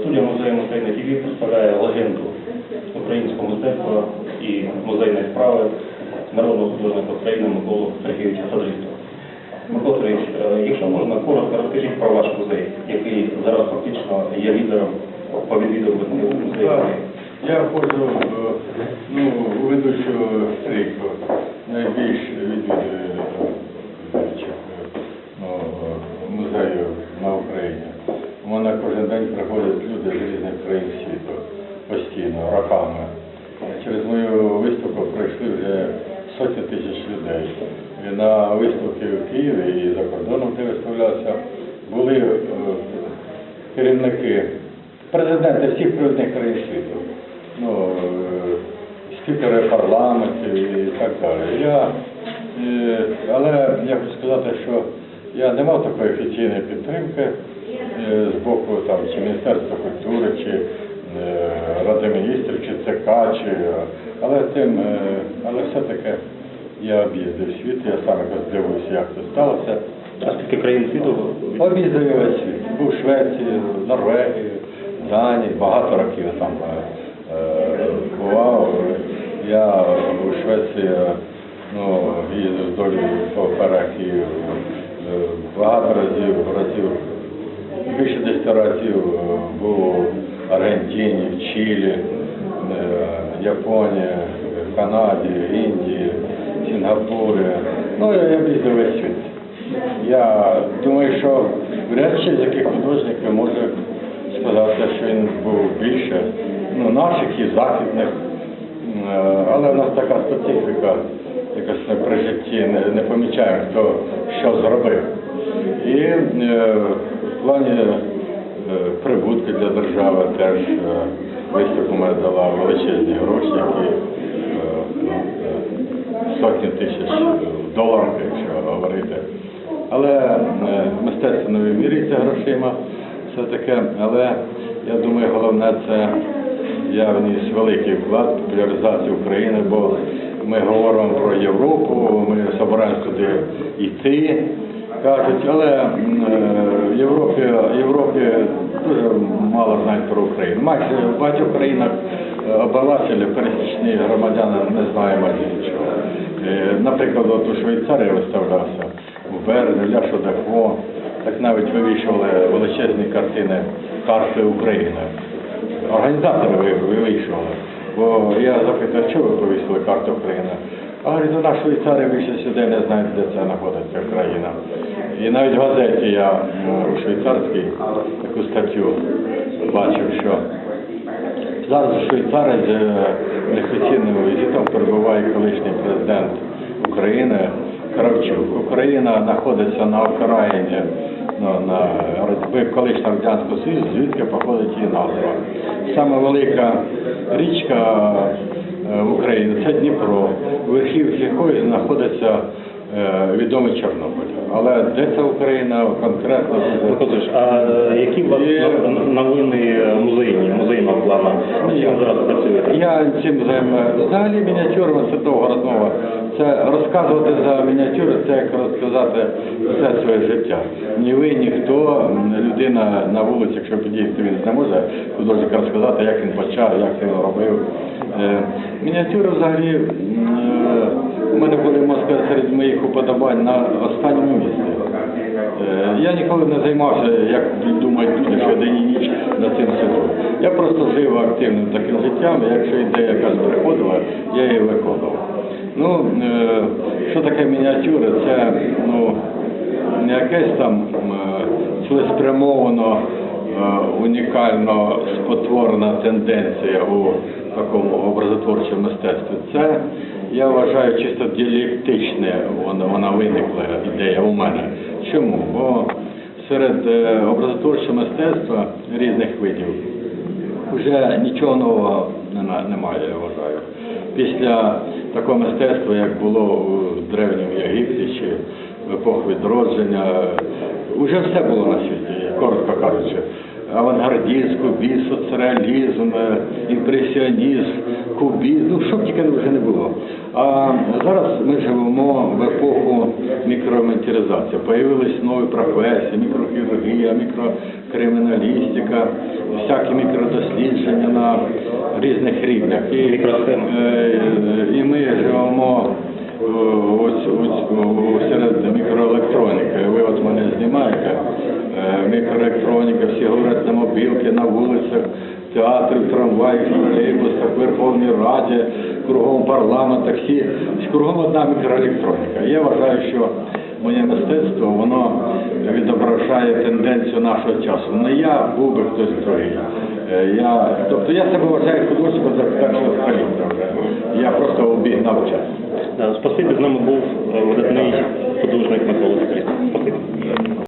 Студія музею України ТВ представляє легенду українського мистецтва і музейної справи народного художника України Миколу Сергійовича Садрістова. Микола Сергійович, е, якщо можна, коротко розкажіть про ваш музей, який зараз фактично є лідером по відвідуванню музею. Я входжу е, ну, у ведучу стрійку найбільш відвідуючих ну, е, музею на Україні. У мене кожен день приходять люди з різних країн світу постійно, роками. Через мою виставку прийшли вже сотні тисяч людей. І на виставки в Києві і за кордоном, де виставлявся, були е, керівники, президенти всіх провідних країн світу, ну, е, спікери парламентів і так далі. Я, е, але я хочу сказати, що я не мав такої офіційної підтримки з боку там, чи Міністерства культури, чи е, Ради міністрів, чи ЦК, чи, але тим, е, але все-таки я об'їздив світ, я сам якось дивився, як це сталося. А скільки країн світу? Об'їздив я весь світ. Був в Швеції, Норвегії, Данії, багато років там е, е, бував. Я у Швеції ну, їздив долі поперек і е, багато разів, разів, більше 10 разів е, був в Аргентині, в Чилі, е, Японії, Канаді, Індії, Сінгапурі. Ну, я об'їздив весь світ. Я думаю, що вряд чи з яких художників може сказати, що він був більше ну, наших і західних. Е, Але в нас така специфіка, якось ми при житті не, не помічаємо, хто що зробив. І е, плані е, прибутки для держави теж е, виставка дала величезні гроші, які е, ну, е, сотні тисяч доларів, якщо говорити. Але е, мистецтво не вимірюється грошима, все таке. Але я думаю, головне це я вніс великий вклад в популяризацію України, бо ми говоримо про Європу, ми збираємося туди йти, кажуть, але е, в Європі, Європі дуже мало знають про Україну. Майже в багатьох країнах е, обивателі, пересічні громадяни не знають майже нічого. Е, Наприклад, от у Швейцарії виставлявся в Берні, Ля Шодако, так навіть вивішували величезні картини карти України. Організатори вивішували. Бо я запитав, чого ви повісили карту України? А говорить, у нас Швейцарія більше сюди не знають, де це знаходиться країна. І навіть в газеті я у швейцарській таку статтю бачив, що Зараз у Швейцарії е, неофіційним візитом перебуває колишній президент України Кравчук. Україна знаходиться на окраїні ну, на колишнього Радянського Союзу, звідки походить її назва. Саме велика річка е, в Україні. Це Дніпро, у верхівці якої знаходиться е, відомий Чорнобиль. Але де ця Україна конкретно? Микола а е, які вас новини музейні, музейного плану? Над чим зараз працюєте? Я цим займаюся. Взагалі мініатюрами це довга розмова. Це розказувати за мініатюри, це як розказати все своє життя. Ні ви, ніхто, людина на вулиці, якщо підійти, він не може художник розказати, як він почав, як він робив. Е, Мініатюри взагалі е, у мене були можна серед моїх уподобань на останньому місці. Е, Я ніколи не займався, як думають люди, що день і ніч на цим сиджу. Я просто жив активним таким життям, якщо ідея якась приходила, я її виконував. Ну, е, що таке мініатюри? Це ну, не якесь там е, цілеспрямовано, унікально спотворена тенденція у такому образотворчому мистецтві. Це, я вважаю, чисто діалектичне, вона, вона виникла ідея у мене. Чому? Бо серед е, образотворчого мистецтва різних видів вже нічого нового немає, я вважаю. Після такого мистецтва, як було у Древньому Єгипті чи в епоху відродження, вже все було на світі, коротко кажучи. Авангардізм, кубізм, соцреалізм, е, імпресіонізм, кубізм, ну що б тільки вже не було. А зараз ми живемо в епоху мікроменталізації. Появились нові професії, мікрохірургія, мікрокриміналістика, всякі мікродослідження на різних рівнях. І, е, і ми живемо е, ось, ось о, серед мікроелектроніки. Ви от мене знімаєте. Е, Мікроелектроніка, всі говорять на мобілки, на вулицях, театрів, трамваїв, тролейбусах, Верховній Раді, кругом парламентах, всі кругом одна мікроелектроніка. Я вважаю, що моє мистецтво воно відображає тенденцію нашого часу. Не я був би хтось другий. Е, Я, тобто я себе вважаю художником за першого століття. Я просто обігнав час. Да, Спасибі, з нами був е, видатний